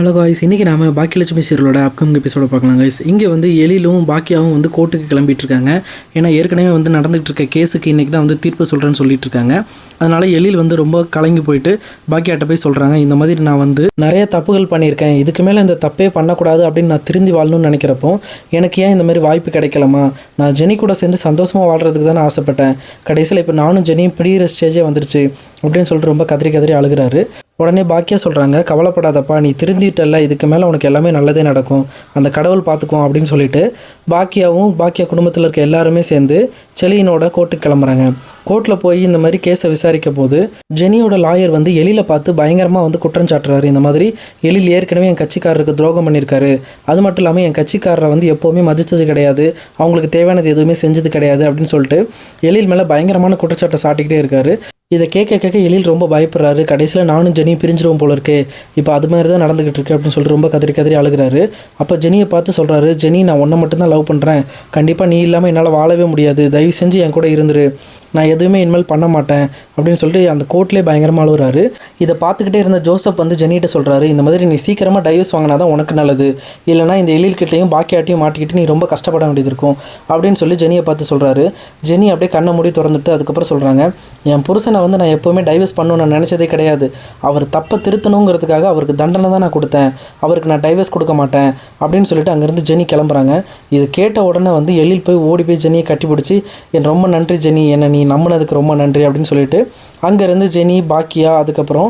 Hello guys இன்றைக்கி நாம Baakiyalakshmi சீரியலோட upcoming எபிசோட பார்க்கலாம் காய்ஸ் இங்கே வந்து எழிலும் பாக்கியாவும் வந்து கோர்ட்டுக்கு கிளம்பிட்டு இருக்காங்க. ஏன்னா ஏற்கனவே வந்து நடந்துகிட்டு இருக்க கேஸுக்கு இன்றைக்கி தான் வந்து தீர்ப்பு சொல்கிறேன்னு சொல்லிட்டு இருக்காங்க. அதனால் எழில் வந்து ரொம்ப கலங்கி போயிட்டு பாக்கியாட்ட போய் சொல்கிறாங்க இந்த மாதிரி நான் வந்து நிறைய தப்புகள் பண்ணியிருக்கேன். இதுக்கு மேலே இந்த தப்பே பண்ணக்கூடாது அப்படின்னு நான் திருந்தி வாழணும்னு நினைக்கிறப்போ எனக்கு ஏன் இந்த மாதிரி வாய்ப்பு கிடைக்கலாமா? நான் ஜெனி கூட சேர்ந்து சந்தோஷமாக வாழ்கிறதுக்கு தான் ஆசைப்பட்டேன். கடைசியில் இப்போ நானும் ஜெனியும் பிடிக்கிற ஸ்டேஜே வந்துருச்சு அப்படின்னு சொல்லிட்டு ரொம்ப கதறி கதறி அழுகிறாரு. உடனே பாக்கியா சொல்கிறாங்க கவலைப்படாதப்பா நீ திருந்திட்டல்ல இதுக்கு மேலே உனக்கு எல்லாமே நல்லதே நடக்கும். அந்த கடவுள் பார்த்துக்குவோம் அப்படின்னு சொல்லிட்டு பாக்கியாவும் பாக்கியா குடும்பத்தில் இருக்க எல்லாருமே சேர்ந்து செலியனோட கோர்ட்டுக்கு கிளம்புறாங்க. கோர்ட்டில் போய் இந்த மாதிரி கேஸை விசாரிக்க போது ஜெனியோட லாயர் வந்து எழில பார்த்து பயங்கரமாக வந்து குற்றம் சாட்டுறாரு. இந்த மாதிரி எழில் ஏற்கனவே என் கட்சிக்காரருக்கு துரோகம் பண்ணியிருக்காரு. அது மட்டும் இல்லாமல் என் கட்சிக்காரரை வந்து எப்போவுமே மதித்தது கிடையாது. அவங்களுக்கு தேவையானது எதுவுமே செஞ்சது கிடையாது அப்படின்னு சொல்லிட்டு எழில் மேலே பயங்கரமான குற்றச்சாட்டை சாட்டிக்கிட்டே இருக்காரு. இதை கேட்க கேட்க எழில் ரொம்ப பயப்படுறாரு. கடைசியில் நானும் ஜெனியும் பிரிஞ்சிருவோம் போல இருக்கு. இப்போ அது மாதிரி தான் நடந்துகிட்டு இருக்கு அப்படின்னு சொல்லிட்டு ரொம்ப கதறி கதறி அழுகிறாரு. அப்போ ஜெனியை பார்த்து சொல்கிறாரு ஜெனி நான் ஒன்றை மட்டும்தான் லவ் பண்ணுறேன் கண்டிப்பாக நீ இல்லாமல் என்னால் வாழவே முடியாது. தயவு செஞ்சு என் கூட இருந்துரு. நான் எதுவுமே இனிமேல் பண்ண மாட்டேன். அப்படின்னு சொல்லிட்டு அந்த கோர்ட்லேயே பயங்கரமாக அழுகுறாரு. இதை பார்த்துக்கிட்டே இருந்த ஜோசப் வந்து ஜெனிகிட்ட சொல்கிறாரு இந்த மாதிரி நீ சீக்கிரமாக டைவர்ஸ் வாங்கினா தான் உனக்கு நல்லது. இல்லைனா இந்த எழில்கிட்டையும் பாக்கியாட்டையும் மாட்டிக்கிட்டு நீ ரொம்ப கஷ்டப்பட வேண்டியது இருக்கும். அப்படின்னு சொல்லி ஜெனியை பார்த்து சொல்கிறாரு ஜெனி அப்படியே கண்ணை மூடி திறந்துட்டு அதுக்கப்புறம் சொல்கிறாங்க என் புருஷனை வந்து நான் எப்போவுமே டைவர்ஸ் பண்ணணும்னு நான் நினச்சதே கிடையாது. அவர் தப்பை திருத்தணுங்கிறதுக்காக அவருக்கு தண்டனை தான் நான் கொடுத்தேன். அவருக்கு நான் டைவர்ஸ் கொடுக்க மாட்டேன். அப்படின்னு சொல்லிட்டு அங்கேருந்து ஜெனி கிளம்புறாங்க. இது கேட்ட உடனே வந்து எழில் போய் ஓடி போய் ஜெனியை கட்டி பிடிச்சி என் ரொம்ப நன்றி ஜெனி. என்னை நீ நம்பினதுக்கு ரொம்ப நன்றி. அப்படின்னு சொல்லிட்டு அங்கேருந்து ஜெனி பாக்கியா அதுக்கப்புறம்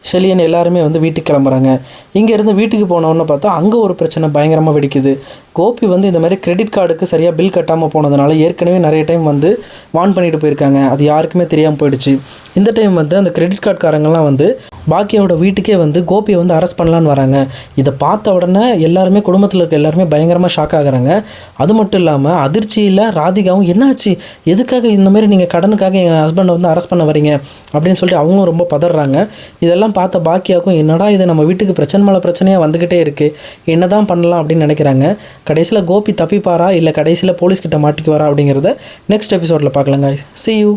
செலியன் எல்லாருமே வந்து வீட்டுக்கு கிளம்புறாங்க. இங்கேருந்து வீட்டுக்கு போனோன்னு பார்த்தா அங்கே ஒரு பிரச்சனை பயங்கரமாக வெடிக்குது. கோபி வந்து இந்த மாதிரி கிரெடிட் கார்டுக்கு சரியாக பில் கட்டாமல் போனதுனால ஏற்கனவே நிறைய டைம் வந்து வான் பண்ணிட்டு போயிருக்காங்க. அது யாருக்குமே தெரியாமல் போயிடுச்சு. இந்த டைம் வந்து அந்த கிரெடிட் கார்டுக்காரங்கெல்லாம் வந்து பாக்கியோட வீட்டுக்கே வந்து கோபியை வந்து அரெஸ்ட் பண்ணலான்னு வராங்க. இதை பார்த்த உடனே எல்லாருமே குடும்பத்தில் இருக்க எல்லாருமே பயங்கரமாக ஷாக் ஆகுறாங்க. அது மட்டும் இல்லாமல் அதிர்ச்சியில் ராதிகாவும் என்னாச்சு? எதுக்காக இந்த மாதிரி நீங்கள் கடனுக்காக எங்கள் ஹஸ்பண்டை வந்து அரெஸ்ட் பண்ண வரீங்க? அப்படின்னு சொல்லிட்டு அவங்களும் ரொம்ப பதறாங்க. இதெல்லாம் பார்த்த பாக்கியாவுக்கும் என்னடா இது நம்ம வீட்டுக்கு பிரச்சனை மேலே பிரச்சனையாக வந்துக்கிட்டே இருக்குது என்ன தான் பண்ணலாம் அப்படின்னு நினைக்கிறாங்க. கடைசியில் கோபி தப்பிப்பாரா? இல்லை கடைசியில் போலீஸ்கிட்ட மாட்டிக்குவாரா அப்படிங்கிறத நெக்ஸ்ட் எபிசோடில் பார்க்கலாங்க. C you